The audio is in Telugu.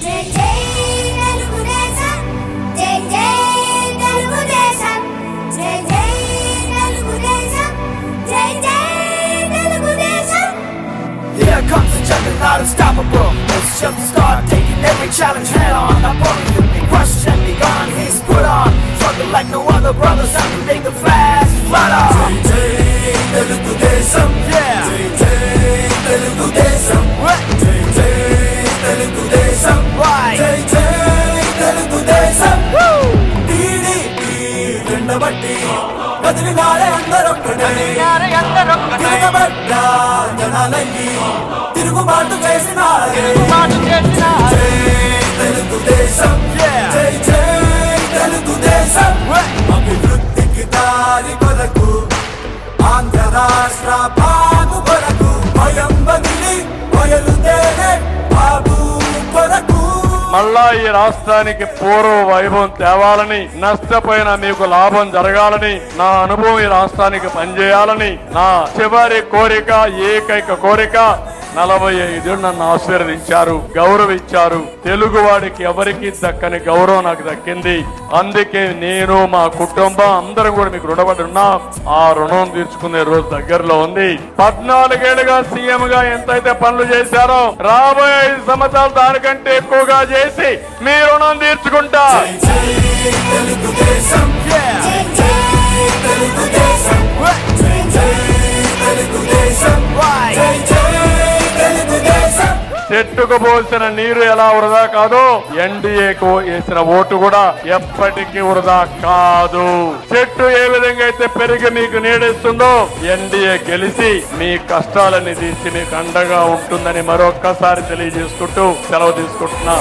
Here comes the juggernaut, unstoppable. Let's just start, taking every challenge కదిలినారే అందరొక్కడే తిరగబడ్డ జనాలయ్యి. తిరుగుబాటు చేసినారే. జై తెలుగుదేశం. జై జై తెలుగుదేశం. అభివృద్ధికి దారి కొరకు ఆంధ్ర రాష్ట్ర మళ్ళా ఈ రాష్ట్రానికి పూర్వ వైభవం తేవాలని నష్టపోయిన మీకు లాభం జరగాలని నా అనుభవం ఈ రాష్ట్రానికి పనిచేయాలని నా చివరి కోరిక ఏకైక కోరిక నలభై ఐదు నన్ను ఆశీర్వదించారు గౌరవించారు. తెలుగు వాడికి ఎవరికి దక్కని గౌరవం నాకు దక్కింది. అందుకే నేను మా కుటుంబం అందరం కూడా మీకు రుణపడి ఉన్నాం. ఆ రుణం తీర్చుకునే రోజు దగ్గరలో ఉంది. పద్నాలుగేళ్ళుగా సీఎం గా ఎంతైతే పనులు చేశారో రాబోయే ఐదు సంవత్సరాలు దానికంటే ఎక్కువగా చేసి మీ రుణం తీర్చుకుంటా. తెలుగుదేశం. చెట్టుకు పోల్చిన నీరు ఎలా వృధా కాదో ఎన్డీఏకు వేసిన ఓటు కూడా ఎప్పటికీ వృధా కాదు. చెట్టు ఏ విధంగా అయితే పెరిగి మీకు నీడిస్తుందో ఎన్డీఏ గెలిచి మీ కష్టాలని తీసి మీకు అండగా ఉంటుందని మరొక్కసారి తెలియజేసుకుంటూ సెలవు తీసుకుంటున్నా